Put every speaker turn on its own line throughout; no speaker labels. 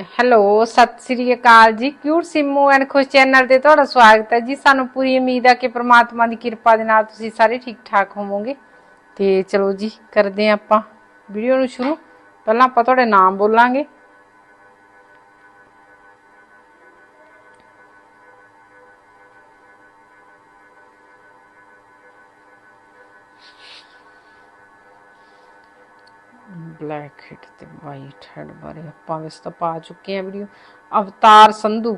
Hello, ਸਤਿ ਸ੍ਰੀ ਅਕਾਲ ਜੀ। Cute Simmu and Khush channel ਤੇ ਤੁਹਾਡਾ ਸਵਾਗਤ ਹੈ ਜੀ? ਸਾਨੂੰ ਪੂਰੀ ਉਮੀਦ ਹੈ ਕਿ ਪ੍ਰਮਾਤਮਾ ਦੀ ਕਿਰਪਾ ਦੇ ਨਾਲ ਤੁਸੀਂ ਸਾਰੇ ਠੀਕ ਠਾਕ ਹੋਵੋਗੇ। ਤੇ ਚਲੋ ਜੀ, ਕਰਦੇ ਹਾਂ ਆਪਾਂ ਵੀਡੀਓ ਨੂੰ ਸ਼ੁਰੂ। ਪਹਿਲਾਂ ਆਪਾਂ ਤੁਹਾਡੇ ਨਾਮ ਬੋਲਾਂਗੇ। ਬਲੈਕ ਹੈਡ ਤੇ ਵਾਈਟ ਹੈਡ ਬਾਰੇ ਆਪਾਂ ਵੈਸੇ ਤਾਂ ਪਾ ਚੁੱਕੇ ਆ ਵੀਡੀਓ। ਅਵਤਾਰ ਸੰਧੂ,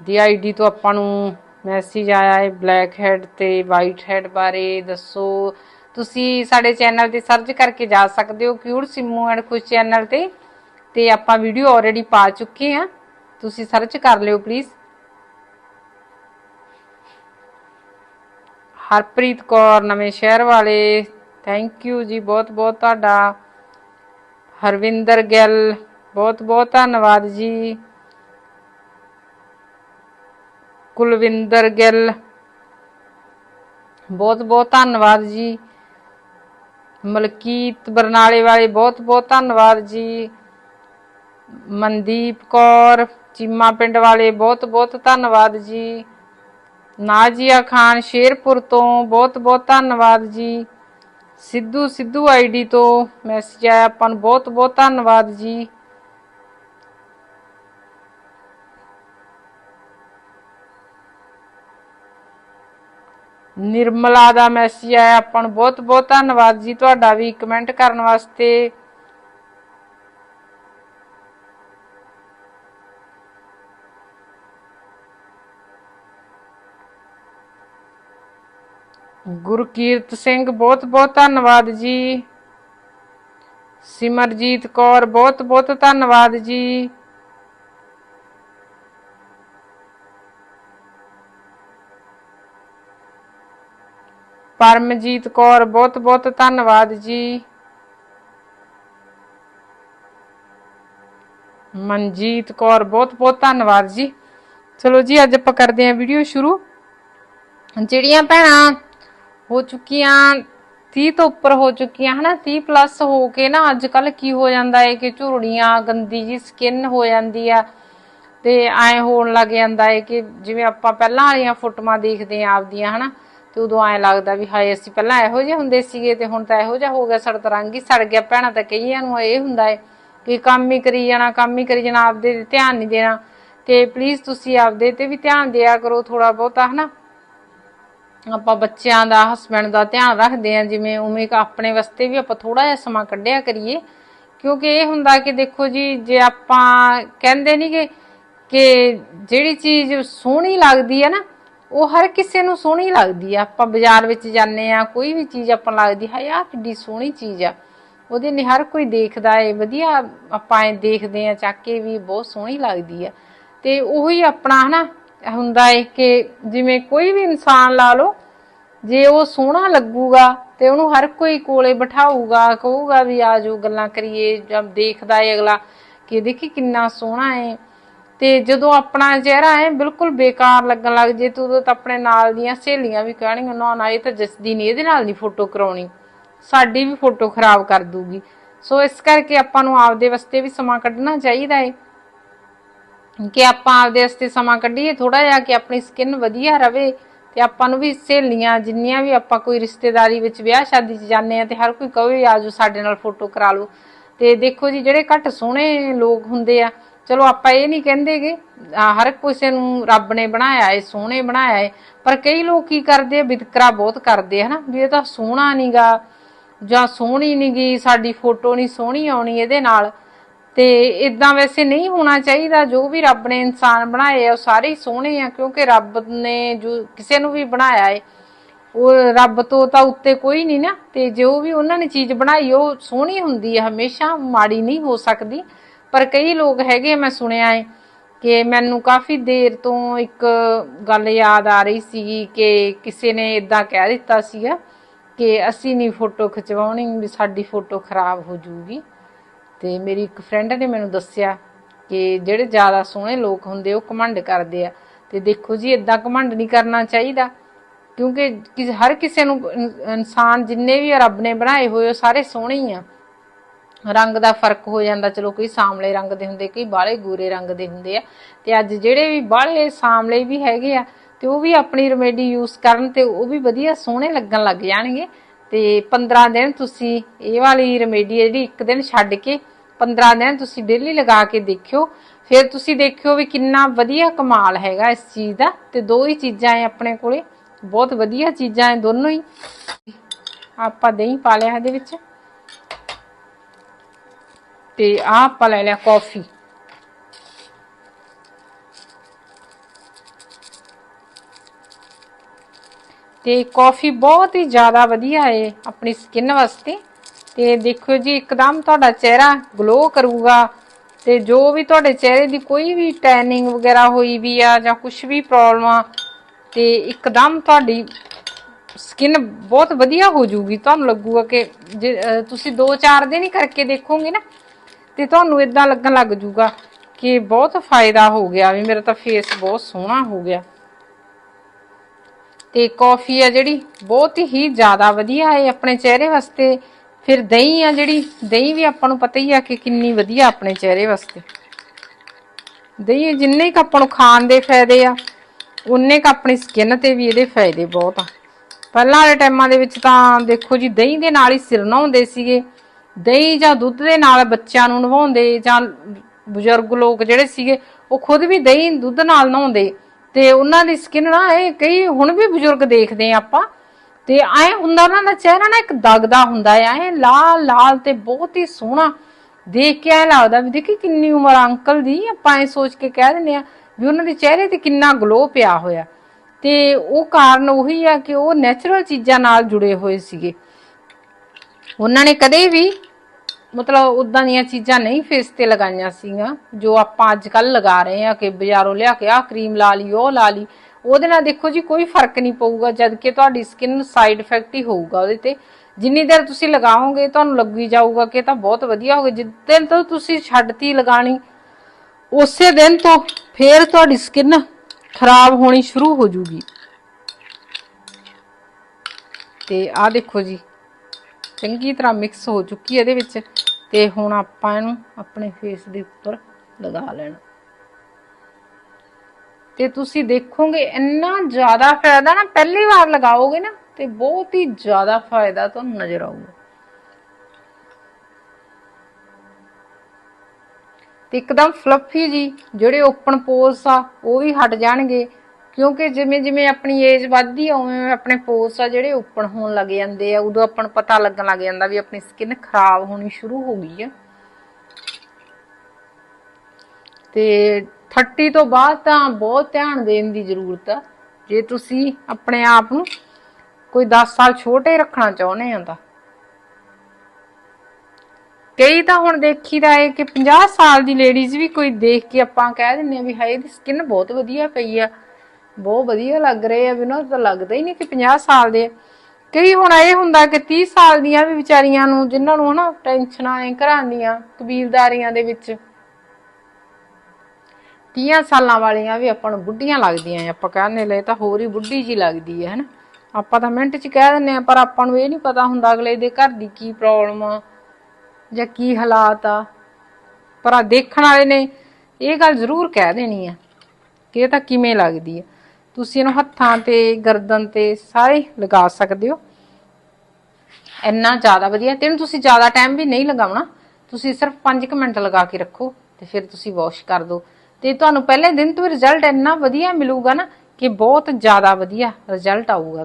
ਦੀ ਆਈਡੀ ਤੋਂ ਆਪਾਂ ਨੂੰ ਮੈਸੇਜ ਆਇਆ ਹੈ ਬਲੈਕ ਹੈਡ ਤੇ ਵਾਈਟ ਹੈਡ ਬਾਰੇ। ਦੱਸੋ, ਤੁਸੀਂ ਸਾਡੇ ਚੈਨਲ ਤੇ ਸਰਚ ਕਰਕੇ ਜਾ ਸਕਦੇ ਹੋ cute Simmu and Khush channel ਤੇ। ਤੇ ਆਪਾਂ ਵੀਡੀਓ ਆਲਰੇਡੀ ਪਾ ਚੁੱਕੇ ਆ ਤੁਸੀਂ ਸਰਚ ਕਰ ਲਿਓ ਪਲੀਜ਼ ਹਰਪ੍ਰੀਤ ਕੌਰ, ਨਵੇਂ ਸ਼ਹਿਰ ਵਾਲੇ ਥੈਂਕ ਯੂ ਜੀ ਬਹੁਤ ਬਹੁਤ ਤੁਹਾਡਾ। ਹਰਵਿੰਦਰ ਗਿੱਲ, ਬਹੁਤ ਬਹੁਤ ਧੰਨਵਾਦ ਜੀ। ਕੁਲਵਿੰਦਰ ਗਿੱਲ, ਬਹੁਤ ਬਹੁਤ ਧੰਨਵਾਦ ਜੀ। ਮਲਕੀਤ ਬਰਨਾਲੇ ਵਾਲੇ ਬਹੁਤ ਬਹੁਤ ਧੰਨਵਾਦ ਜੀ। ਮਨਦੀਪ ਕੌਰ, ਚੀਮਾ ਪਿੰਡ ਵਾਲੇ, ਬਹੁਤ ਬਹੁਤ ਧੰਨਵਾਦ ਜੀ। ਨਾਜੀਆ ਖਾਨ, ਸ਼ੇਰਪੁਰ ਤੋਂ, ਬਹੁਤ ਬਹੁਤ ਧੰਨਵਾਦ ਜੀ। ਸਿੱਧੂ ਸਿੱਧੂ ਆਈਡੀ ਤੋਂ ਮੈਸੇਜ ਆਇਆ। ਆਪਾਂ ਨੂੰ ਬਹੁਤ ਬਹੁਤ ਧੰਨਵਾਦ ਜੀ। ਨਿਰਮਲਾ ਦਾ ਮੈਸੇਜ ਆਇਆ। ਆਪਾਂ ਨੂੰ ਬਹੁਤ ਬਹੁਤ ਧੰਨਵਾਦ ਜੀ। ਤੁਹਾਡਾ ਵੀ ਕਮੈਂਟ ਕਰਨ ਵਾਸਤੇ। ਗੁਰਕੀਰਤ ਸਿੰਘ, ਬਹੁਤ ਬਹੁਤ ਧੰਨਵਾਦ ਜੀ। ਸਿਮਰਜੀਤ ਕੌਰ, ਬਹੁਤ ਬਹੁਤ ਧੰਨਵਾਦ ਜੀ। ਪਰਮਜੀਤ ਕੌਰ, ਬਹੁਤ ਬਹੁਤ ਧੰਨਵਾਦ ਜੀ। ਮਨਜੀਤ ਕੌਰ, ਬਹੁਤ ਬਹੁਤ ਧੰਨਵਾਦ ਜੀ। ਚਲੋ ਜੀ, ਅੱਜ ਆਪਾਂ ਕਰਦੇ ਹਾਂ ਵੀਡੀਓ ਸ਼ੁਰੂ। ਜਿਹੜੀਆਂ ਭੈਣਾਂ ਹੋ ਚੁੱਕੀਆਂ 30 ਤੋਂ ਉੱਪਰ ਹੋ ਚੁੱਕੀਆਂ, ਹਨਾ? 30 ਪਲੱਸ ਹੋ ਕੇ ਨਾ ਅੱਜ ਕੱਲ ਕੀ ਹੋ ਜਾਂਦਾ ਹੈ ਕਿ ਝੁਰੜੀਆਂ, ਗੰਦੀ ਜੀ ਸਕਿਨ ਹੋ ਜਾਂਦੀ ਆ ਤੇ ਐ ਹੋਣ ਲੱਗ ਜਾਂਦਾ ਹੈ ਕਿ ਜਿਵੇਂ ਆਪਾਂ ਪਹਿਲਾਂ ਵਾਲੀਆਂ ਫੋਟੋਆਂ ਦੇਖਦੇ ਆਂ ਆਪਦੀਆਂ, ਹਨਾ? ਤੇ ਉਦੋਂ ਐ ਲੱਗਦਾ ਵੀ ਹਾਏ, ਅਸੀਂ ਪਹਿਲਾਂ ਇਹੋ ਜਿਹੇ ਹੁੰਦੇ ਸੀਗੇ ਤੇ ਹੁਣ ਤਾਂ ਇਹੋ ਜਿਹਾ ਹੋ ਗਿਆ ਸਾਡਾ ਤਾਂ ਰੰਗ ਸੜ ਗਿਆ। ਭੈਣਾਂ ਤਾਂ ਕਈਆਂ ਨੂੰ ਇਹ ਹੁੰਦਾ ਹੈ ਕਿ ਕੰਮ ਹੀ ਕਰੀ ਜਾਣਾ, ਕੰਮ ਹੀ ਕਰੀ ਜਾਣਾ, ਆਪਦੇ ਤੇ ਧਿਆਨ ਨਹੀਂ ਦੇਣਾ। ਤੇ ਪਲੀਜ਼ ਤੁਸੀਂ ਆਪਦੇ ਤੇ ਵੀ ਧਿਆਨ ਦਿਆ ਕਰੋ ਥੋੜਾ ਬਹੁਤਾ, ਹਨਾ? ਆਪਾਂ ਬੱਚਿਆਂ ਦਾ ਹਸਬੰਡ ਦਾ ਧਿਆਨ ਰੱਖਦੇ ਆ ਜਿਵੇਂ ਉਵੇਂ ਕਿ ਆਪਣੇ ਵਾਸਤੇ ਵੀ ਆਪਾਂ ਥੋੜਾ ਜਿਹਾ ਸਮਾਂ ਕੱਢਿਆ ਕਰੀਏ। ਕਿਉਂਕਿ ਇਹ ਹੁੰਦਾ ਕਿ ਦੇਖੋ ਜੀ, ਜੇ ਆਪਾਂ ਕਹਿੰਦੇ ਨਹੀਂ ਕਿ ਕਿ ਜਿਹੜੀ ਚੀਜ਼ ਸੋਹਣੀ ਲੱਗਦੀ ਹੈ ਨਾ, ਉਹ ਹਰ ਕਿਸੇ ਨੂੰ ਸੋਹਣੀ ਲੱਗਦੀ ਆ। ਆਪਾਂ ਬਾਜ਼ਾਰ ਵਿੱਚ ਜਾਂਦੇ ਆ ਕੋਈ ਵੀ ਚੀਜ਼ ਆਪਾਂ ਲੱਗਦੀ ਹੈ ਯਾਰ ਕਿੱਡੀ ਸੋਹਣੀ ਚੀਜ਼ ਆ। ਉਹਦੇ ਨੇ ਹਰ ਕੋਈ ਦੇਖਦਾ ਏ, ਵਧੀਆ ਆਪਾਂ ਐ ਦੇਖਦੇ ਆ ਚੱਕ ਕੇ ਵੀ ਬਹੁਤ ਸੋਹਣੀ ਲੱਗਦੀ ਆ। ਤੇ ਉਹੀ ਆਪਣਾ ਹਨਾ ਹੁੰਦਾ ਏ ਕਿ ਜਿਵੇਂ ਕੋਈ ਵੀ ਇਨਸਾਨ ਲਾ ਲਓ, ਜੇ ਉਹ ਸੋਹਣਾ ਲੱਗੂਗਾ ਤੇ ਉਹਨੂੰ ਹਰ ਕੋਈ ਕੋਲੇ ਬਿਠਾਊਗਾ, ਕਹੂਗਾ ਵੀ ਆ ਗੱਲਾਂ ਕਰੀਏ ਜਦ ਦੇਖਦਾ ਏ ਅਗਲਾ ਕਿ ਦੇਖੀ ਕਿੰਨਾ ਸੋਹਣਾ ਏ। ਤੇ ਜਦੋਂ ਆਪਣਾ ਚਿਹਰਾ ਹੈ ਬਿਲਕੁਲ ਬੇਕਾਰ ਲੱਗਣ ਲੱਗ ਜੇ ਤੂੰ ਤਾਂ ਆਪਣੇ ਨਾਲ ਦੀਆਂ ਸਹੇਲੀਆਂ ਵੀ ਕਹਿਣਗੀਆਂ, ਨਾ ਨਾ, ਇਹ ਤਾਂ ਜਸਦੀ ਨਹੀਂ ਇਹਦੇ ਨਾਲ ਨਹੀਂ ਫੋਟੋ ਕਰਾਉਣੀ। ਸਾਡੀ ਵੀ ਫੋਟੋ ਖਰਾਬ ਕਰ ਦੂਗੀ। ਸੋ ਇਸ ਕਰਕੇ ਆਪਾਂ ਨੂੰ ਆਪਦੇ ਵਾਸਤੇ ਵੀ ਸਮਾਂ ਕੱਢਣਾ ਚਾਹੀਦਾ ਏ। ਕਿ ਆਪਾਂ ਆਪਦੇ ਵਾਸਤੇ ਸਮਾਂ ਕੱਢੀਏ ਥੋੜਾ ਜਿਹਾ ਕਿ ਆਪਣੀ ਸਕਿਨ ਵਧੀਆ ਰਵੇ ਤੇ ਆਪਾਂ ਨੂੰ ਵੀ ਸਹੇਲੀਆਂ, ਜਿੰਨੀਆਂ ਵੀ ਆਪਾਂ ਕੋਈ ਰਿਸ਼ਤੇਦਾਰੀ ਵਿੱਚ ਵਿਆਹ ਸ਼ਾਦੀ 'ਚ ਜਾਂਦੇ ਆ ਤੇ ਹਰ ਕੋਈ ਕਹੇ ਆਜੋ ਸਾਡੇ ਨਾਲ ਫੋਟੋ ਕਰਾ ਲਓ। ਤੇ ਦੇਖੋ ਜੀ, ਜਿਹੜੇ ਘੱਟ ਸੋਹਣੇ ਲੋਕ ਹੁੰਦੇ ਆ, ਚਲੋ ਆਪਾਂ ਇਹ ਨਹੀਂ ਕਹਿੰਦੇਗੇ ਹਰ ਕਿਸੇ ਨੂੰ ਰੱਬ ਨੇ ਬਣਾਇਆ ਏ, ਸੋਹਣੇ ਬਣਾਇਆ ਏ। ਪਰ ਕਈ ਲੋਕ ਕੀ ਕਰਦੇ ਆ, ਵਿਤਕਰਾ ਬਹੁਤ ਕਰਦੇ ਆ, ਹਨਾ, ਵੀ ਇਹ ਤਾਂ ਸੋਹਣਾ ਨਹੀਂਗਾ ਜਾਂ ਸੋਹਣੀ ਨੀ ਗੀ ਸਾਡੀ ਫੋਟੋ ਨਹੀਂ ਸੋਹਣੀ ਆਉਣੀ ਇਹਦੇ ਨਾਲ। ਤੇ ਇਦਾਂ ਵੈਸੇ ਨਹੀਂ ਹੋਣਾ ਚਾਹੀਦਾ, ਜੋ ਵੀ ਰੱਬ ਨੇ ਇਨਸਾਨ ਬਣਾਏ ਆ, ਉਹ ਸਾਰੇ ਹੀ ਸੋਹਣੇ ਆ, ਕਿਉਂਕਿ ਰੱਬ ਨੇ ਜੋ ਕਿਸੇ ਨੂੰ ਵੀ ਬਣਾਇਆ ਏ, ਉਹ ਰੱਬ ਤੋਂ ਤਾਂ ਉੱਤੇ ਕੋਈ ਨਹੀਂ ਨਾ, ਤੇ ਜੋ ਵੀ ਉਹਨਾਂ ਨੇ ਚੀਜ਼ ਬਣਾਈ, ਉਹ ਸੋਹਣੀ ਹੁੰਦੀ ਹੈ ਹਮੇਸ਼ਾ ਮਾੜੀ ਨਹੀਂ ਹੋ ਸਕਦੀ। ਪਰ ਕਈ ਲੋਕ ਹੈਗੇ ਮੈਂ ਸੁਣਿਆ ਏ, ਕਿ ਮੈਨੂੰ ਕਾਫੀ ਦੇਰ ਤੋਂ ਇੱਕ ਗੱਲ ਯਾਦ ਆ ਰਹੀ ਸੀ ਕਿ ਕਿਸੇ ਨੇ ਇਦਾਂ ਕਹਿ ਦਿੱਤਾ ਸੀਗਾ ਕਿ ਅਸੀਂ ਨਹੀਂ ਫੋਟੋ ਖਿਚਵਾਉਣੀ, ਵੀ ਸਾਡੀ ਫੋਟੋ ਖਰਾਬ ਹੋ ਜਾਊਗੀ। ਤੇ ਮੇਰੀ ਇੱਕ ਫਰੈਂਡ ਨੇ ਮੈਨੂੰ ਦੱਸਿਆ ਕਿ ਜਿਹੜੇ ਜ਼ਿਆਦਾ ਸੋਹਣੇ ਲੋਕ ਹੁੰਦੇ ਉਹ ਕਮੰਡ ਕਰਦੇ ਆ। ਤੇ ਦੇਖੋ ਜੀ ਇਦਾਂ ਕਮੰਡ ਨਹੀਂ ਕਰਨਾ ਚਾਹੀਦਾ, ਕਿਉਂਕਿ ਕਿਸ- ਹਰ ਕਿਸੇ ਨੂੰ ਇਨਸਾਨ ਜਿੰਨੇ ਵੀ ਰੱਬ ਨੇ ਬਣਾਏ ਹੋਏ, ਉਹ ਸਾਰੇ ਸੋਹਣੇ ਹੀ ਆ। ਰੰਗ ਦਾ ਫ਼ਰਕ ਹੋ ਜਾਂਦਾ, ਚਲੋ ਕੋਈ ਸਾਂਵਲੇ ਰੰਗ ਦੇ ਹੁੰਦੇ, ਕਈ ਬਾਲੇ ਗੋਰੇ ਰੰਗ ਦੇ ਹੁੰਦੇ ਆ। ਤੇ ਅੱਜ ਜਿਹੜੇ ਵੀ ਬਾਲੇ ਸਾਂਵਲੇ ਵੀ ਹੈਗੇ ਆ, ਤੇ ਉਹ ਵੀ ਆਪਣੀ ਰੈਮੇਡੀ ਯੂਜ਼ ਕਰਨ ਤੇ ਉਹ ਵੀ ਵਧੀਆ ਸੋਹਣੇ ਲੱਗਣ ਲੱਗ ਜਾਣਗੇ। ਤੇ 15 ਦਿਨ ਤੁਸੀਂ ਇਹ ਵਾਲੀ ਰੈਮੇਡੀ ਜਿਹੜੀ ਇੱਕ ਦਿਨ ਛੱਡ ਕੇ 15 ਦਿਨ ਤੁਸੀਂ ਡੇਲੀ ਲਗਾ ਕੇ ਦੇਖਿਓ, ਫਿਰ ਤੁਸੀਂ ਦੇਖਿਓ ਵੀ ਕਿੰਨਾ ਵਧੀਆ ਕਮਾਲ ਹੈਗਾ ਇਸ ਚੀਜ਼ ਦਾ, ਤੇ ਦੋ ਹੀ ਚੀਜ਼ਾਂ ਐ ਆਪਣੇ ਕੋਲੇ, ਬਹੁਤ ਵਧੀਆ ਚੀਜ਼ਾਂ ਐ ਦੋਨੋਂ ਹੀ। ਆਪਾਂ ਦਹੀਂ ਪਾ ਲਿਆ ਇਹਦੇ ਵਿੱਚ, ਤੇ ਆਹ ਆਪਾਂ ਲੈ ਲਿਆ ਕਾਫੀ। ਤੇ ਕਾਫੀ ਬਹੁਤ ਹੀ ਜ਼ਿਆਦਾ ਵਧੀਆ ਹੈ ਆਪਣੀ ਸਕਿਨ ਵਾਸਤੇ। ਤੇ ਦੇਖੋ ਜੀ, ਇੱਕਦਮ ਤੁਹਾਡਾ ਚਿਹਰਾ ਗਲੋ ਕਰੂਗਾ ਤੇ ਜੋ ਵੀ ਤੁਹਾਡੇ ਚਿਹਰੇ ਦੀ ਕੋਈ ਵੀ ਟੈਨਿੰਗ ਵਗੈਰਾ ਹੋਈ ਵੀ ਆ ਜਾਂ ਕੁਝ ਵੀ ਪ੍ਰੋਬਲਮ ਆ, ਤੇ ਇੱਕਦਮ ਤੁਹਾਡੀ ਸਕਿਨ ਬਹੁਤ ਵਧੀਆ ਹੋ ਜਾਊਗੀ। ਤੁਹਾਨੂੰ ਲੱਗੂਗਾ ਕਿ ਜੇ ਤੁਸੀਂ 2-4 ਦਿਨ ਹੀ ਕਰਕੇ ਦੇਖੋਗੇ ਨਾ, ਤੇ ਤੁਹਾਨੂੰ ਇਦਾਂ ਲੱਗਣ ਲੱਗ ਜੂਗਾ ਕਿ ਬਹੁਤ ਫਾਇਦਾ ਹੋ ਗਿਆ ਵੀ ਮੇਰਾ ਤਾਂ ਫੇਸ ਬਹੁਤ ਸੋਹਣਾ ਹੋ ਗਿਆ। ਤੇ ਕਾਫੀ ਆ ਜਿਹੜੀ, ਬਹੁਤ ਹੀ ਜ਼ਿਆਦਾ ਵਧੀਆ ਹੈ ਆਪਣੇ ਚਿਹਰੇ ਵਾਸਤੇ। ਫਿਰ ਦਹੀਂ ਆ ਜਿਹੜੀ, ਦਹੀਂ ਵੀ ਆਪਾਂ ਨੂੰ ਪਤਾ ਹੀ ਆ ਕਿ ਕਿੰਨੀ ਵਧੀਆ ਆਪਣੇ ਚਿਹਰੇ ਵਾਸਤੇ। ਦਹੀਂ ਜਿੰਨੇ ਕ ਆਪਾਂ ਨੂੰ ਖਾਣ ਦੇ ਫਾਇਦੇ ਆ ਉਨੇ ਕ ਆਪਣੀ ਸਕਿਨ ਤੇ ਵੀ ਇਹਦੇ ਫਾਇਦੇ ਬਹੁਤ ਆ। ਪਹਿਲਾਂ ਵਾਲੇ ਟਾਈਮਾਂ ਦੇ ਵਿੱਚ ਤਾਂ ਦੇਖੋ ਜੀ, ਦਹੀਂ ਦੇ ਨਾਲ ਹੀ ਸਿਰ ਨਹਾਉਂਦੇ ਸੀਗੇ। ਦਹੀਂ ਜਾਂ ਦੁੱਧ ਦੇ ਨਾਲ ਬੱਚਿਆਂ ਨੂੰ ਨਵਾਉਂਦੇ ਜਾਂ ਬਜ਼ੁਰਗ ਲੋਕ ਜਿਹੜੇ ਸੀਗੇ, ਉਹ ਖੁਦ ਵੀ ਦਹੀਂ ਦੁੱਧ ਨਾਲ ਨਹਾਉਂਦੇ। ਤੇ ਉਹਨਾਂ ਦੀ ਸਕਿਨ ਨਾ ਇਹ ਕਈ ਹੁਣ ਵੀ ਬਜ਼ੁਰਗ ਦੇਖਦੇ ਆ ਆਪਾਂ ਤੇ ਐ ਹੁੰਦਾ ਉਹਨਾਂ ਦਾ ਚਿਹਰਾ ਨਾ ਇੱਕ ਦਗਦਾ ਹੁੰਦਾ ਆ, ਐ ਲਾਲ ਲਾਲ ਤੇ ਬਹੁਤ ਹੀ ਸੋਹਣਾ ਦੇਖ ਕੇ ਐ ਲੱਗਦਾ ਵੀ ਦੇਖੀ ਕਿੰਨੀ ਉਮਰ ਅੰਕਲ ਦੀ, ਆਪਾਂ ਐ ਸੋਚ ਕੇ ਕਹਿ ਦਿੰਦੇ ਆ ਵੀ ਉਹਨਾਂ ਦੇ ਚਿਹਰੇ ਤੇ ਕਿੰਨਾ ਗਲੋ ਪਿਆ ਹੋਇਆ। ਤੇ ਉਹ ਕਾਰਨ ਉਹੀ ਆ ਕਿ ਉਹ ਨੈਚੁਰਲ ਚੀਜ਼ਾਂ ਨਾਲ ਜੁੜੇ ਹੋਏ ਸੀਗੇ। ਉਹਨਾਂ ਨੇ ਕਦੇ ਵੀ ਮਤਲਬ ਉਦਾਂ ਦੀਆਂ ਚੀਜ਼ਾਂ ਨਹੀਂ ਫੇਸ ਤੇ ਲਗਾਈਆਂ ਸੀਗੀਆਂ, ਜੋ ਆਪਾਂ ਅੱਜ ਕੱਲ ਲਗਾ ਰਹੇ ਆ ਕਿ ਬਾਜ਼ਾਰੋਂ ਲਿਆ ਕੇ ਆਹ ਕਰੀਮ ਲਾ ਲਈ, ਉਹ ਲਾ ਲਈ। ਉਹਦੇ ਨਾਲ ਦੇਖੋ ਜੀ ਕੋਈ ਫ਼ਰਕ ਨਹੀਂ ਪਊਗਾ ਜਦ ਕਿ ਤੁਹਾਡੀ ਸਕਿਨ ਸਾਈਡ ਇਫੈਕਟ ਹੀ ਹੋਊਗਾ ਉਹਦੇ ਤੇ। ਜਿੰਨੀ ਦੇਰ ਤੁਸੀਂ ਲਗਾਓਗੇ, ਤੁਹਾਨੂੰ ਲੱਗੀ ਜਾਊਗਾ ਕਿ ਤਾਂ ਬਹੁਤ ਵਧੀਆ ਹੋਗਾ ਜਿੱਦਨ ਤੋਂ ਤੁਸੀਂ ਛੱਡਤੀ ਲਗਾਣੀ, ਉਸੇ ਦਿਨ ਤੋਂ ਫੇਰ ਤੁਹਾਡੀ ਸਕਿਨ ਖਰਾਬ ਹੋਣੀ ਸ਼ੁਰੂ ਹੋ ਜੂਗੀ। ਤੇ ਆਹ ਦੇਖੋ ਜੀ, ਚੰਗੀ ਤਰ੍ਹਾਂ ਮਿਕਸ ਹੋ ਚੁੱਕੀ ਹੈ ਇਹਦੇ ਵਿੱਚ। ਤੇ ਹੁਣ ਆਪਾਂ ਇਹਨੂੰ ਆਪਣੇ ਫੇਸ ਦੇ ਉੱਪਰ ਲਗਾ ਲੈਣਾ। ਤੇ ਤੁਸੀਂ ਦੇਖੋਗੇ ਇੰਨਾ ਜ਼ਿਆਦਾ ਫਾਇਦਾ ਨਾ, ਪਹਿਲੀ ਵਾਰ ਲਗਾਓਗੇ ਨਾ, ਤੇ ਬਹੁਤ ਹੀ ਜ਼ਿਆਦਾ ਫਾਇਦਾ ਤੁਹਾਨੂੰ ਨਜ਼ਰ ਆਊਗਾ। ਤੇ ਇੱਕਦਮ ਫਲਫੀ ਜੀ, ਜਿਹੜੇ ਓਪਨ ਪੋਰਸ ਆ, ਉਹ ਵੀ ਹਟ ਜਾਣਗੇ, ਕਿਉਂਕਿ ਜਿਵੇਂ ਜਿਵੇਂ ਆਪਣੀ ਏਜ ਵੱਧਦੀ ਆ, ਉਵੇਂ ਆਪਣੇ ਪੋਰਸ ਆ ਜਿਹੜੇ ਓਪਨ ਹੋਣ ਲੱਗ ਜਾਂਦੇ ਆ, ਉਦੋਂ ਆਪਾਂ ਨੂੰ ਪਤਾ ਲੱਗਣ ਲੱਗ ਜਾਂਦਾ ਵੀ ਆਪਣੀ ਸਕਿਨ ਖਰਾਬ ਹੋਣੀ ਸ਼ੁਰੂ ਹੋ ਗਈ ਆ। ਤੇ 30 ਤੋਂ ਬਾਅਦ ਤਾਂ ਬਹੁਤ ਧਿਆਨ ਦੇਣ ਦੀ ਜ਼ਰੂਰਤ ਆ। ਜੇ ਤੁਸੀਂ ਆਪਣੇ ਆਪ ਨੂੰ ਕੋਈ 10 ਸਾਲ ਛੋਟੇ ਰੱਖਣਾ ਚਾਹੁੰਦੇ ਆ ਤਾਂ। ਕਈ ਤਾਂ ਹੁਣ ਦੇਖੀਦਾ ਹੈ ਕਿ 50 ਸਾਲ ਦੀ ਲੇਡੀਜ਼ ਵੀ ਕੋਈ ਦੇਖ ਕੇ ਆਪਾਂ ਕਹਿ ਦਿੰਨੇ ਆ ਵੀ ਹਾਏ ਦੀ ਸਕਿਨ ਬਹੁਤ ਵਧੀਆ ਪਈ ਆ। ਬਹੁਤ ਵਧੀਆ ਲੱਗ ਰਹੇ ਆ ਵੀ ਨਾ ਤਾਂ ਲੱਗਦਾ ਹੀ ਨਹੀਂ ਕਿ 50 ਸਾਲ ਦੇ ਕਈ ਹੁਣ ਇਹ ਹੁੰਦਾ ਕਿ 30 ਸਾਲ ਦੀਆਂ ਵੀ ਵਿਚਾਰੀਆਂ ਨੂੰ ਜਿਨ੍ਹਾਂ ਨੂੰ ਹਨਾ ਟੈਨਸ਼ਨਾਂ ਐ ਘਰਾਂ ਦੀਆਂ ਕਬੀਲਦਾਰੀਆਂ ਦੇ ਵਿੱਚ 30 ਸਾਲਾਂ ਵਾਲੀਆਂ ਵੀ ਆਪਾਂ ਨੂੰ ਬੁੱਢੀਆਂ ਲੱਗਦੀਆਂ ਆ ਆਪਾਂ ਕਹਿੰਦੇ ਲੈ ਤਾਂ ਹੋਰ ਹੀ ਬੁੱਢੀ ਜੀ ਲੱਗਦੀ ਹੈ ਹਨਾ? ਆਪਾਂ ਤਾਂ ਮਿੰਟ 'ਚ ਕਹਿ ਦਿੰਨੇ ਆ, ਪਰ ਆਪਾਂ ਨੂੰ ਇਹ ਨਹੀਂ ਪਤਾ ਹੁੰਦਾ ਅਗਲੇ ਦੇ ਘਰ ਦੀ ਕੀ ਪ੍ਰੋਬਲਮ ਆ ਜਾਂ ਕੀ ਹਾਲਾਤ ਆ। ਪਰ ਆ ਦੇਖਣ ਵਾਲੇ ਨੇ ਇਹ ਗੱਲ ਜ਼ਰੂਰ ਕਹਿ ਦੇਣੀ ਆ ਕਿ ਇਹ ਤਾਂ ਕਿਵੇਂ ਲੱਗਦੀ ਆ ਤੁਸੀਂ ਇਹਨੂੰ ਹੱਥਾਂ ਤੇ, ਗਰਦਨ ਤੇ ਸਾਰੇ ਲਗਾ ਸਕਦੇ ਹੋ। ਇੰਨਾ ਜ਼ਿਆਦਾ ਵਧੀਆ ਤੈਨੂੰ ਤੁਸੀਂ ਜ਼ਿਆਦਾ ਟਾਈਮ ਵੀ ਨਹੀਂ ਲਗਾਉਣਾ। ਤੁਸੀਂ ਸਿਰਫ 5 ਮਿੰਟ ਲਗਾ ਕੇ ਰੱਖੋ ਤੇ ਫਿਰ ਤੁਸੀਂ ਵਾਸ਼ ਕਰ ਦਿਓ ਤੇ ਤੁਹਾਨੂੰ ਪਹਿਲੇ ਦਿਨ ਤੋਂ ਰਿਜ਼ਲਟ ਇੰਨਾ ਵਧੀਆ ਮਿਲੂਗਾ ਨਾ ਕਿ ਬਹੁਤ ਜ਼ਿਆਦਾ ਵਧੀਆ ਰਿਜ਼ਲਟ ਆਊਗਾ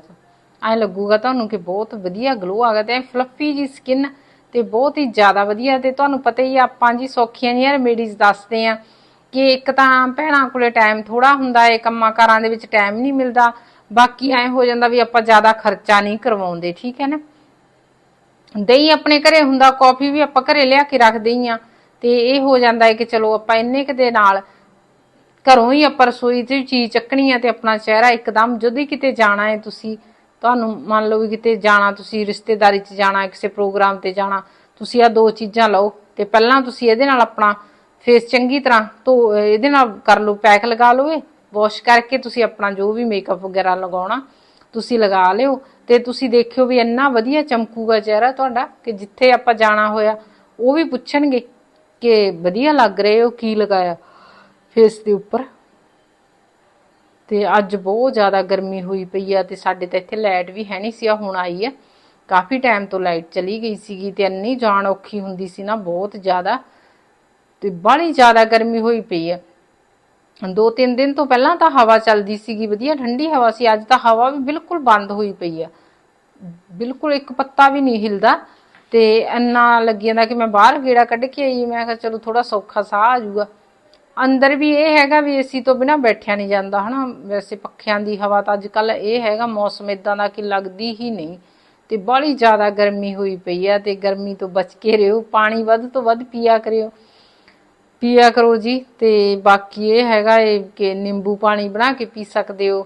ਐ ਲੱਗੂਗਾ ਤੁਹਾਨੂੰ ਕਿ ਬਹੁਤ ਵਧੀਆ ਗਲੋ ਆ ਗਿਆ ਤੇ ਫਲਫੀ ਜੀ ਸਕਿਨ ਤੇ ਬਹੁਤ ਹੀ ਜ਼ਿਆਦਾ ਵਧੀਆ ਤੇ ਤੁਹਾਨੂੰ ਪਤਾ ਹੀ ਆਪਾਂ ਜੀ ਸੌਖੀਆਂ ਜੀਆਂ ਰੈਮੇਡੀਜ਼ ਦੱਸਦੇ ਆ ਕਿ ਇੱਕ ਤਾਂ ਭੈਣਾਂ ਕੋਲੇ ਟਾਈਮ ਥੋੜਾ ਹੁੰਦਾ ਏ ਕੰਮਾਂ ਕਾਰਾਂ ਦੇ ਵਿੱਚ ਟਾਈਮ ਨਹੀਂ ਮਿਲਦਾ। ਬਾਕੀ ਐ ਹੋ ਜਾਂਦਾ ਵੀ ਆਪਾਂ ਜ਼ਿਆਦਾ ਖਰਚਾ ਨਹੀਂ ਕਰਵਾਉਂਦੇ, ਠੀਕ ਹੈ ਨਾ? ਦਹੀਂ ਆਪਣੇ ਘਰੇ ਹੁੰਦਾ ਕਾਫੀ ਵੀ ਆਪਾਂ ਘਰੇ ਲਿਆ ਕੇ ਰੱਖਦੇ ਹੀ ਆ ਤੇ ਇਹ ਹੋ ਜਾਂਦਾ ਹੈ ਕਿ ਚਲੋ ਆਪਾਂ ਇੰਨੇ ਕੁ ਦੇ ਨਾਲ ਘਰੋਂ ਹੀ ਆਪਾਂ ਰਸੋਈ 'ਚ ਵੀ ਚੀਜ਼ ਚੱਕਣੀ ਆ ਤੇ ਆਪਣਾ ਚਿਹਰਾ ਇੱਕਦਮ ਜਦੋਂ ਹੀ ਕਿਤੇ ਜਾਣਾ ਹੈ ਤੁਸੀਂ, ਤੁਹਾਨੂੰ ਮੰਨ ਲਓ ਵੀ ਕਿਤੇ ਜਾਣਾ, ਤੁਸੀਂ ਰਿਸ਼ਤੇਦਾਰੀ 'ਚ ਜਾਣਾ, ਕਿਸੇ ਪ੍ਰੋਗਰਾਮ ਤੇ ਜਾਣਾ, ਤੁਸੀਂ ਆ ਦੋ ਚੀਜ਼ਾਂ ਲਓ ਤੇ ਪਹਿਲਾਂ ਤੁਸੀਂ ਇਹਦੇ ਨਾਲ ਆਪਣਾ ਫੇਸ ਚੰਗੀ ਤਰ੍ਹਾਂ ਧੋ, ਇਹਦੇ ਨਾਲ ਕਰ ਲਓ, ਪੈਕ ਲਗਾ ਲਓਗੇ ਵਾਸ਼ ਕਰਕੇ ਤੁਸੀਂ ਆਪਣਾ ਜੋ ਵੀ ਮੇਕਅਪ ਵਗੈਰਾ ਲਗਾਉਣਾ, ਤੁਸੀਂ ਲਗਾ ਲਿਓ ਤੇ ਤੁਸੀਂ ਦੇਖਿਓ ਵੀ ਇੰਨਾ ਵਧੀਆ ਚਮਕੂਗਾ ਚਿਹਰਾ ਤੁਹਾਡਾ ਕਿ ਜਿੱਥੇ ਆਪਾਂ ਜਾਣਾ ਹੋਇਆ, ਉਹ ਵੀ ਪੁੱਛਣਗੇ ਕਿ ਵਧੀਆ ਲੱਗ ਰਹੇ ਹੋ, ਕੀ ਲਗਾਇਆ। ਫੇਸ ਦੇ ਉੱਪਰ। ਤੇ ਅੱਜ ਬਹੁਤ ਜ਼ਿਆਦਾ ਗਰਮੀ ਹੋਈ ਪਈ ਆ ਤੇ ਸਾਡੇ ਤਾਂ ਇੱਥੇ ਲਾਈਟ ਵੀ ਹੈ ਨਹੀਂ ਸੀ ਆ ਹੁਣ ਆਈ ਆ। ਕਾਫੀ ਟਾਈਮ ਤੋਂ ਲਾਈਟ ਚਲੀ ਗਈ ਸੀਗੀ ਤੇ ਇੰਨੀ ਜਾਨ ਔਖੀ ਹੁੰਦੀ ਸੀ ਨਾ ਬਹੁਤ ਜ਼ਿਆਦਾ। ਤੇ ਬੜੀ ਜ਼ਿਆਦਾ ਗਰਮੀ ਹੋਈ ਪਈ ਆ। ਦੋ ਤਿੰਨ ਦਿਨ ਤੋਂ ਪਹਿਲਾਂ ਤਾਂ ਹਵਾ ਚੱਲਦੀ ਸੀਗੀ, ਵਧੀਆ ਠੰਡੀ ਹਵਾ ਸੀ, ਅੱਜ ਤਾਂ ਹਵਾ ਵੀ ਬਿਲਕੁਲ ਬੰਦ ਹੋਈ ਪਈ ਆ। ਬਿਲਕੁਲ ਇੱਕ ਪੱਤਾ ਵੀ ਨਹੀਂ ਹਿਲਦਾ। ਤੇ ਇੰਨਾ ਲੱਗੀ ਜਾਂਦਾ ਕਿ ਮੈਂ ਬਾਹਰ ਗੇੜਾ ਕੱਢ ਕੇ ਆਈ, ਮੈਂ ਕਿਹਾ ਚਲੋ ਥੋੜਾ ਸੌਖਾ ਸਾਹ ਆ ਜਾਊਗਾ। ਅੰਦਰ ਵੀ ਇਹ ਹੈਗਾ ਵੀ ਏਸੀ ਤੋਂ ਬਿਨਾ ਬੈਠਿਆ ਨਹੀਂ ਜਾਂਦਾ, ਹਨਾ? ਵੈਸੇ ਪੱਖਿਆਂ ਦੀ ਹਵਾ ਤਾਂ ਅੱਜ ਕੱਲ ਇਹ ਹੈਗਾ, ਮੌਸਮ ਇਦਾਂ ਦਾ ਕਿ ਲੱਗਦੀ ਹੀ ਨਹੀਂ। ਤੇ ਬੜੀ ਜ਼ਿਆਦਾ ਗਰਮੀ ਹੋਈ ਪਈ ਆ ਤੇ ਗਰਮੀ ਤੋਂ ਬਚ ਕੇ ਰਹੋ, ਪਾਣੀ ਵੱਧ ਤੋਂ ਵੱਧ ਪੀਆ ਕਰਿਓ। ਪੀਆ ਕਰੋ ਜੀ, ਤੇ ਬਾਕੀ ਇਹ ਹੈਗਾ ਇਹ ਕਿ ਨਿੰਬੂ ਪਾਣੀ ਬਣਾ ਕੇ ਪੀ ਸਕਦੇ ਹੋ।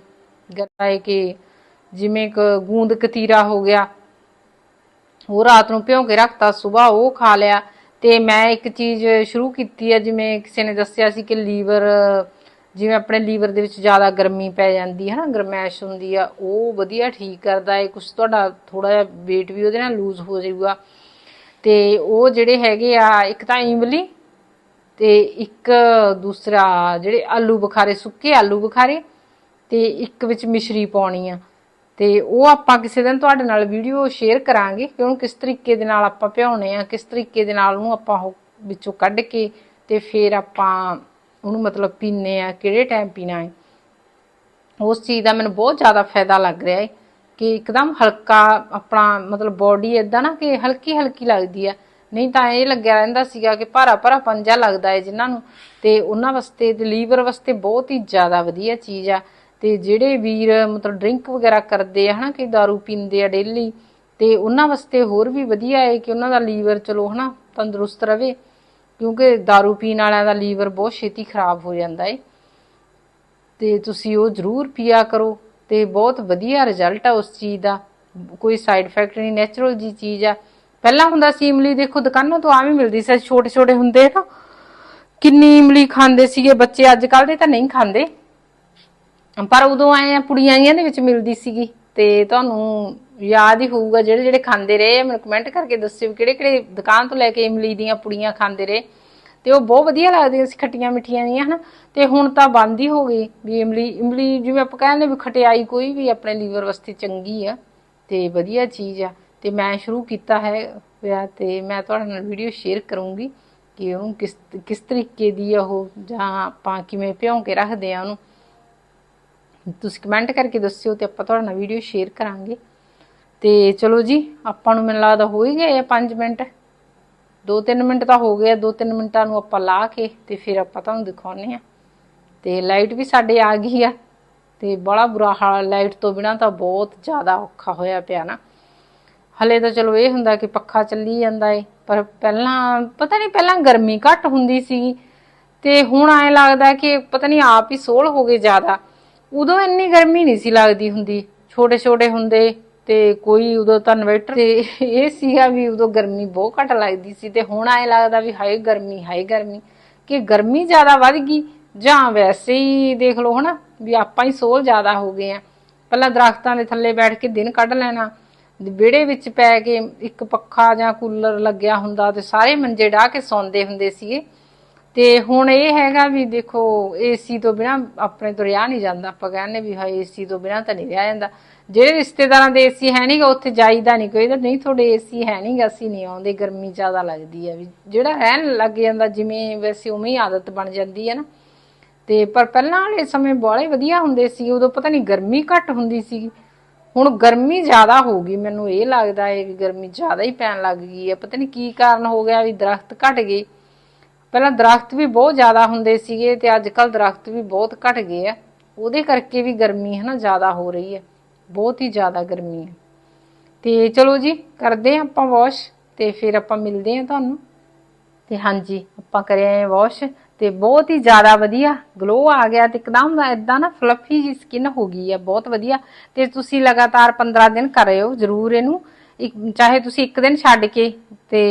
ਗੱਤਾ ਹੈ ਕਿ ਜਿਵੇਂ ਕਿ ਗੂੰਦ ਕਤੀਰਾ ਹੋ ਗਿਆ, ਉਹ ਰਾਤ ਨੂੰ ਭਿਉਂ ਕੇ ਰੱਖਤਾ ਸਵੇਰ ਉਹ ਖਾ ਲਿਆ। ਤੇ ਮੈਂ ਇੱਕ ਚੀਜ਼ ਸ਼ੁਰੂ ਕੀਤੀ ਹੈ ਜਿਵੇਂ ਕਿਸੇ ਨੇ ਦੱਸਿਆ ਸੀ ਕਿ ਲੀਵਰ, ਜਿਵੇਂ ਆਪਣੇ ਲੀਵਰ ਦੇ ਵਿੱਚ ਜ਼ਿਆਦਾ ਗਰਮੀ ਪੈ ਜਾਂਦੀ ਹੈ ਨਾ ਗਰਮੈਸ਼ ਹੁੰਦੀ ਆ, ਉਹ ਵਧੀਆ ਠੀਕ ਕਰਦਾ ਹੈ ਕੁਝ ਤੁਹਾਡਾ ਥੋੜਾ ਜਿਹਾ weight ਵੀ ਉਹਦੇ ਨਾਲ ਲੂਜ਼ ਹੋ ਜਾਊਗਾ। ਤੇ ਉਹ ਜਿਹੜੇ ਹੈਗੇ ਆ, ਇੱਕ ਤਾਂ ਇਮਲੀ ਤੇ ਇੱਕ ਦੂਸਰਾ ਜਿਹੜੇ ਆਲੂ ਬੁਖਾਰੇ, ਸੁੱਕੇ ਆਲੂ ਬੁਖਾਰੇ ਤੇ ਇੱਕ ਵਿੱਚ ਮਿਸ਼ਰੀ ਪਾਉਣੀ ਆ। ਤੇ ਉਹ ਆਪਾਂ ਕਿਸੇ ਦਿਨ ਤੁਹਾਡੇ ਨਾਲ ਵੀਡੀਓ ਸ਼ੇਅਰ ਕਰਾਂਗੇ ਕਿ ਉਹਨੂੰ ਕਿਸ ਤਰੀਕੇ ਦੇ ਨਾਲ ਆਪਾਂ ਭਿਉਣੇ ਆ, ਕਿਸ ਤਰੀਕੇ ਦੇ ਨਾਲ ਉਹਨੂੰ ਆਪਾਂ ਉਹ ਵਿੱਚੋਂ ਕੱਢ ਕੇ ਤੇ ਫਿਰ ਆਪਾਂ ਉਹਨੂੰ ਮਤਲਬ ਪੀਨੇ ਆ, ਕਿਹੜੇ ਟਾਈਮ ਪੀਣਾ ਹੈ। ਉਸ ਚੀਜ਼ ਦਾ ਮੈਨੂੰ ਬਹੁਤ ਜ਼ਿਆਦਾ ਫਾਇਦਾ ਲੱਗ ਰਿਹਾ ਹੈ ਕਿ ਇੱਕਦਮ ਹਲਕਾ ਆਪਣਾ ਮਤਲਬ ਬਾਡੀ ਇਦਾਂ ਨਾ ਕਿ ਹਲਕੀ ਹਲਕੀ ਲੱਗਦੀ ਆ। ਨਹੀਂ ਤਾਂ ਇਹ ਲੱਗਿਆ ਰਹਿੰਦਾ ਸੀਗਾ ਕਿ ਭਾਰਾ ਭਾਰਾ ਪੰਜਾ ਲੱਗਦਾ ਹੈ ਜਿਨ੍ਹਾਂ ਨੂੰ ਤੇ ਉਹਨਾਂ ਵਾਸਤੇ, ਤੇ ਲੀਵਰ ਵਾਸਤੇ ਬਹੁਤ ਹੀ ਜ਼ਿਆਦਾ ਵਧੀਆ ਚੀਜ਼ ਆ। ਤੇ ਜਿਹੜੇ ਵੀਰ ਮਤਲਬ ਡਰਿੰਕ ਵਗੈਰਾ ਕਰਦੇ ਆ ਹਨਾ ਕਿ दारू ਪੀਂਦੇ ਆ ਡੇਲੀ ਤੇ ਉਹਨਾਂ ਵਾਸਤੇ ਹੋਰ ਵੀ ਵਧੀਆ ਹੈ ਕਿ ਉਹਨਾਂ ਦਾ ਲੀਵਰ ਚਲੋ ਹਨਾ ਤੰਦਰੁਸਤ ਰਵੇ ਕਿਉਂਕਿ दारू ਪੀਣ ਵਾਲਿਆਂ ਦਾ ਲੀਵਰ ਬਹੁਤ ਛੇਤੀ ਖਰਾਬ ਹੋ ਜਾਂਦਾ ਹੈ ਤੇ ਤੁਸੀਂ ਉਹ ਜ਼ਰੂਰ ਪੀਆ ਕਰੋ ਤੇ ਬਹੁਤ ਵਧੀਆ ਰਿਜ਼ਲਟ ਆ ਉਸ ਚੀਜ਼ ਦਾ ਕੋਈ ਸਾਈਡ ਇਫੈਕਟ ਨਹੀਂ ਨੇਚਰਲ ਜੀ ਚੀਜ਼ ਆ ਪਹਿਲਾਂ ਹੁੰਦਾ ਸੀ ਇਮਲੀ ਦੇਖੋ ਦੁਕਾਨਾਂ ਤੋਂ ਆਵੇਂ ਮਿਲਦੀ ਸੀ ਛੋਟੇ ਛੋਟੇ ਹੁੰਦੇ ਨਾ ਕਿੰਨੀ ਇਮਲੀ ਖਾਂਦੇ ਸੀਗੇ ਬੱਚੇ ਅੱਜ ਕੱਲ ਦੇ ਤਾਂ ਨਹੀਂ ਖਾਂਦੇ ਪਰ ਉਦੋਂ ਆਏ ਆ ਪੁੜੀਆਂ ਜੀਆਂ ਦੇ ਵਿੱਚ ਮਿਲਦੀ ਸੀਗੀ ਤੇ ਤੁਹਾਨੂੰ ਯਾਦ ਹੀ ਹੋਊਗਾ ਜਿਹੜੇ ਜਿਹੜੇ ਖਾਂਦੇ ਰਹੇ। ਆ, ਮੈਨੂੰ ਕਮੈਂਟ ਕਰਕੇ ਦੱਸਿਓ ਕਿਹੜੇ ਕਿਹੜੇ ਦੁਕਾਨ ਤੋਂ ਲੈ ਕੇ ਇਮਲੀ ਦੀਆਂ ਪੁੜੀਆਂ ਖਾਂਦੇ ਰਹੇ। ਤੇ ਉਹ ਬਹੁਤ ਵਧੀਆ ਲੱਗਦੀਆਂ ਸੀ ਖੱਟੀਆਂ ਮਿੱਠੀਆਂ ਜੀਆਂ ਹਨਾ। ਤੇ ਹੁਣ ਤਾਂ ਬੰਦ ਹੀ ਹੋ ਗਈ ਵੀ ਇਮਲੀ ਇਮਲੀ ਜਿਵੇਂ ਆਪਾਂ ਕਹਿੰਦੇ ਵੀ ਖਟਿਆਈ ਕੋਈ ਵੀ ਆਪਣੇ ਲੀਵਰ ਵਾਸਤੇ ਚੰਗੀ ਆ ਤੇ ਵਧੀਆ ਚੀਜ਼ ਆ। ਤੇ ਮੈਂ ਸ਼ੁਰੂ ਕੀਤਾ ਹੈ ਹੋਇਆ ਤੇ ਮੈਂ ਤੁਹਾਡੇ ਨਾਲ ਵੀਡੀਓ ਸ਼ੇਅਰ ਕਰੂੰਗੀ ਕਿ ਉਹਨੂੰ ਕਿਸ ਕਿਸ ਤਰੀਕੇ ਦੀ ਆ ਉਹ ਜਾਂ ਆਪਾਂ ਕਿਵੇਂ ਭਿਉਂ ਕੇ ਰੱਖਦੇ ਆ ਉਹਨੂੰ। ਤੁਸੀਂ ਕਮੈਂਟ ਕਰਕੇ ਦੱਸਿਓ ਤੇ ਆਪਾਂ ਤੁਹਾਡੇ ਨਾਲ ਵੀਡੀਓ ਸ਼ੇਅਰ ਕਰਾਂਗੇ। ਤੇ ਚਲੋ ਜੀ, ਆਪਾਂ ਨੂੰ ਮੈਨੂੰ ਲੱਗਦਾ ਹੋ ਹੀ ਗਏ ਆ 5 ਮਿੰਟ। 2-3 ਮਿੰਟ ਤਾਂ ਹੋ ਗਏ ਆ 2-3 ਮਿੰਟਾਂ ਨੂੰ ਆਪਾਂ ਲਾ ਕੇ ਤੇ ਫਿਰ ਆਪਾਂ ਤੁਹਾਨੂੰ ਦਿਖਾਉਨੇ ਆ ਤੇ ਲਾਈਟ ਵੀ ਸਾਡੇ ਆ ਗਈ ਆ ਤੇ ਬੜਾ ਬੁਰਾ ਹਾਲ ਲਾਈਟ ਤੋਂ ਬਿਨਾ ਤਾਂ ਬਹੁਤ ਜ਼ਿਆਦਾ ਔਖਾ ਹੋਇਆ ਪਿਆ ਨਾ। ਹਲੇ ਤਾਂ ਚਲੋ ਇਹ ਹੁੰਦਾ ਕਿ ਪੱਖਾ ਚੱਲੀ ਜਾਂਦਾ ਏ, ਪਰ ਪਹਿਲਾਂ, ਪਤਾ ਨਹੀਂ ਪਹਿਲਾਂ ਗਰਮੀ ਘੱਟ ਹੁੰਦੀ ਸੀ ਤੇ ਹੁਣ ਐ ਲੱਗਦਾ ਕਿ ਪਤਾ ਨਹੀਂ ਆਪ ਹੀ ਸੋਲ ਹੋ ਗਏ ਜ਼ਿਆਦਾ। ਉਦੋਂ ਇੰਨੀ ਗਰਮੀ ਨਹੀਂ ਸੀ ਲੱਗਦੀ ਹੁੰਦੀ ਛੋਟੇ ਛੋਟੇ ਹੁੰਦੇ ਤੇ ਕੋਈ ਉਦੋਂ ਤਾਂ ਇਨਵਰਟਰ ਤੇ ਇਹ ਸੀਗਾ ਵੀ ਉਦੋਂ ਗਰਮੀ ਬਹੁਤ ਘੱਟ ਲੱਗਦੀ ਸੀ ਤੇ ਹੁਣ ਐ ਲੱਗਦਾ ਵੀ ਹਾਏ ਗਰਮੀ ਹਾਏ ਗਰਮੀ, ਕਿ ਗਰਮੀ ਜ਼ਿਆਦਾ ਵੱਧ ਗਈ। ਜਾਂ ਵੈਸੇ ਹੀ ਦੇਖ ਲਓ ਹਨਾ, ਵੀ ਆਪਾਂ ਹੀ ਸੋਲ ਜ਼ਿਆਦਾ ਹੋ ਗਏ ਆ। ਪਹਿਲਾਂ ਦਰਖਤਾਂ ਦੇ ਥੱਲੇ ਬੈਠ ਕੇ ਦਿਨ ਕੱਢ ਲੈਣਾ, ਵਿਹੜੇ ਵਿੱਚ ਪੈ ਕੇ ਇੱਕ ਪੱਖਾ ਜਾਂ ਕੂਲਰ ਲੱਗਿਆ ਹੁੰਦਾ ਤੇ ਸਾਰੇ ਮੰਜੇ ਢਾ ਕੇ ਸੌਂਦੇ ਹੁੰਦੇ ਸੀਗੇ। ਤੇ ਹੁਣ ਇਹ ਹੈਗਾ ਵੀ ਦੇਖੋ ਏਸੀ ਤੋਂ ਬਿਨਾ ਆਪਣੇ ਤੋਂ ਰਿਹਾ ਨਹੀਂ ਜਾਂਦਾ। ਆਪਾਂ ਕਹਿੰਦੇ ਵੀ ਹਾਂ ਏਸੀ ਤੋਂ ਬਿਨਾ ਤਾਂ ਨਹੀਂ ਰਿਹਾ ਜਾਂਦਾ। ਜਿਹੜੇ ਰਿਸ਼ਤੇਦਾਰਾਂ ਦੇ ਏਸੀ ਹੈ ਨਹੀਂਗਾ ਉੱਥੇ ਜਾਈਦਾ ਨਹੀਂ ਕੋਈ। ਤਾਂ ਨਹੀਂ, ਤੁਹਾਡੇ ਏਸੀ ਹੈ ਨਹੀਂਗਾ ਅਸੀਂ ਨਹੀਂ ਆਉਂਦੇ। ਗਰਮੀ ਜ਼ਿਆਦਾ ਲੱਗਦੀ ਹੈ ਵੀ। ਜਿਹੜਾ ਰਹਿਣ ਲੱਗ ਜਾਂਦਾ, ਜਿਵੇਂ ਵੈਸੇ ਉਵੇਂ ਹੀ ਆਦਤ ਬਣ ਜਾਂਦੀ ਹੈ ਨਾ। ਤੇ ਪਰ ਪਹਿਲਾਂ ਵਾਲੇ ਸਮੇਂ ਬੜੇ ਵਧੀਆ ਹੁੰਦੇ ਸੀ। ਉਦੋਂ ਪਤਾ ਨਹੀਂ ਗਰਮੀ ਘੱਟ ਹੁੰਦੀ ਸੀ। ਹੁਣ ਗਰਮੀ ਜ਼ਿਆਦਾ ਹੋ ਗਈ। ਮੈਨੂੰ ਇਹ ਲੱਗਦਾ ਹੈ ਵੀ ਗਰਮੀ ਜ਼ਿਆਦਾ ਹੀ ਪੈਣ ਲੱਗ ਗਈ ਹੈ। ਪਤਾ ਨਹੀਂ ਕੀ ਕਾਰਨ ਹੋ ਗਿਆ ਵੀ ਦਰਖਤ ਘਟ ਗਏ। ਪਹਿਲਾਂ ਦਰਖਤ ਵੀ ਬਹੁਤ ਜ਼ਿਆਦਾ ਹੁੰਦੇ ਸੀਗੇ ਤੇ ਅੱਜ ਕੱਲ ਦਰਖਤ ਵੀ ਬਹੁਤ ਘਟ ਗਏ ਆ। ਉਹਦੇ ਕਰਕੇ ਵੀ ਗਰਮੀ ਹੈ ਨਾ ਜ਼ਿਆਦਾ ਹੋ ਰਹੀ ਹੈ। ਬਹੁਤ ਹੀ ਜ਼ਿਆਦਾ ਗਰਮੀ ਹੈ। ਤੇ ਚਲੋ ਜੀ, ਕਰਦੇ ਹਾਂ ਆਪਾਂ ਵਾਸ਼ ਤੇ ਫਿਰ ਆਪਾਂ ਮਿਲਦੇ ਹਾਂ ਤੁਹਾਨੂੰ। ਤੇ ਹਾਂਜੀ, ਆਪਾਂ ਕਰਿਆ ਹੈ ਵਾਸ਼ ਤੇ ਬਹੁਤ ਹੀ ਜ਼ਿਆਦਾ ਵਧੀਆ ਗਲੋ ਆ ਗਿਆ ਤੇ ਇੱਕਦਮ ਇਦਾਂ ਨਾ ਫਲਫੀ ਜੀ ਸਕਿਨ ਹੋ ਗਈ ਹੈ ਬਹੁਤ ਵਧੀਆ। ਤੇ ਤੁਸੀਂ ਲਗਾਤਾਰ 15 ਦਿਨ ਕਰ ਰਹੇ ਹੋ ਜ਼ਰੂਰ ਇਹਨੂੰ। ਇੱਕ, ਚਾਹੇ ਤੁਸੀਂ ਇੱਕ ਦਿਨ ਛੱਡ ਕੇ ਤੇ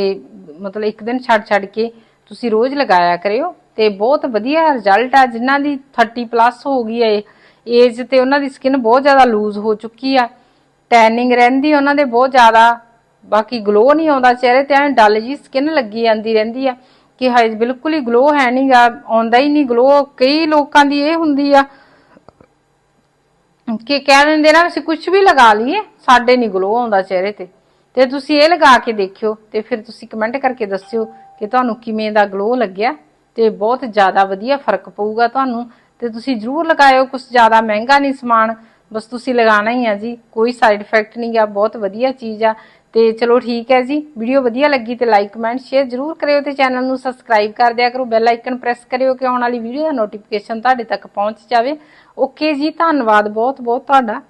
ਮਤਲਬ ਇੱਕ ਦਿਨ ਛੱਡ ਛੱਡ ਕੇ ਤੁਸੀਂ ਰੋਜ਼ ਲਗਾਇਆ ਕਰਿਓ ਤੇ ਬਹੁਤ ਵਧੀਆ ਰਿਜ਼ਲਟ ਆ, ਜਿਨ੍ਹਾਂ ਦੀ 30 ਪਲੱਸ ਹੋ ਗਈ ਹੈ। ਏਜ ਤੇ ਉਹਨਾਂ ਦੀ ਸਕਿਨ ਬਹੁਤ ਜ਼ਿਆਦਾ ਲੂਜ਼ ਹੋ ਚੁੱਕੀ ਆ। ਟੈਨਿੰਗ ਰਹਿੰਦੀ, ਉਹਨਾਂ ਦੇ ਬਹੁਤ ਜ਼ਿਆਦਾ, ਬਾਕੀ ਗਲੋ ਨਹੀਂ ਆਉਂਦਾ, ਚਿਹਰੇ ਤੇ ਐਂ ਡਲ ਜੀ ਸਕਿਨ ਲੱਗੀ ਜਾਂਦੀ ਰਹਿੰਦੀ ਆ ਕਿ ਹਾਏ, ਬਿਲਕੁਲ ਹੀ ਗਲੋ ਹੈ ਨਹੀਂਗਾ ਆਉਂਦਾ ਹੀ ਨਹੀਂ ਗਲੋ ਕਈ ਲੋਕਾਂ ਦੀ ਇਹ ਹੁੰਦੀ ਆ ਕਿ ਕਹਿ ਦਿੰਦੇ ਨਾ, ਅਸੀਂ ਕੁਝ ਵੀ ਲਗਾ ਲਈਏ, ਸਾਡੇ ਨਹੀਂ ਗਲੋ ਆਉਂਦਾ ਚਿਹਰੇ ਤੇ। ਤੇ ਤੁਸੀਂ ਇਹ ਲਗਾ ਕੇ ਦੇਖਿਓ ਤੇ ਫਿਰ ਤੁਸੀਂ ਕਮੈਂਟ ਕਰਕੇ ਦੱਸਿਓ ਕਿ ਤੁਹਾਨੂੰ ਕਿਵੇਂ ਦਾ ਗਲੋ ਲੱਗਿਆ ਤੇ ਬਹੁਤ ਜ਼ਿਆਦਾ ਵਧੀਆ ਫ਼ਰਕ ਪਊਗਾ ਤੁਹਾਨੂੰ। ਤੇ ਤੁਸੀਂ ਜਰੂਰ ਲਗਾਇਓ ਕੁਝ ਜ਼ਿਆਦਾ ਮਹਿੰਗਾ ਨਹੀਂ ਸਮਾਨ। ਬਸ ਤੁਸੀਂ ਲਗਾਉਣਾ ਹੀ ਆ ਜੀ। ਕੋਈ ਸਾਈਡ ਇਫੈਕਟ ਨਹੀਂ ਆ, ਬਹੁਤ ਵਧੀਆ ਚੀਜ਼ ਆ। ਤੇ ਚਲੋ ਠੀਕ ਹੈ ਜੀ। ਵੀਡੀਓ ਵਧੀਆ ਲੱਗੀ ਤੇ ਲਾਈਕ ਕਮੈਂਟ ਸ਼ੇਅਰ ਜਰੂਰ ਕਰਿਓ ਤੇ ਚੈਨਲ ਨੂੰ ਸਬਸਕ੍ਰਾਈਬ ਕਰ ਦਿਆ ਕਰੋ। ਬੈਲ ਆਈਕਨ ਪ੍ਰੈਸ ਕਰਿਓ ਕਿ ਆਉਣ ਵਾਲੀ ਵੀਡੀਓ ਦਾ ਨੋਟੀਫਿਕੇਸ਼ਨ ਤੁਹਾਡੇ ਤੱਕ ਪਹੁੰਚ ਜਾਵੇ। ਓਕੇ ਜੀ, ਧੰਨਵਾਦ ਬਹੁਤ ਬਹੁਤ ਤੁਹਾਡਾ।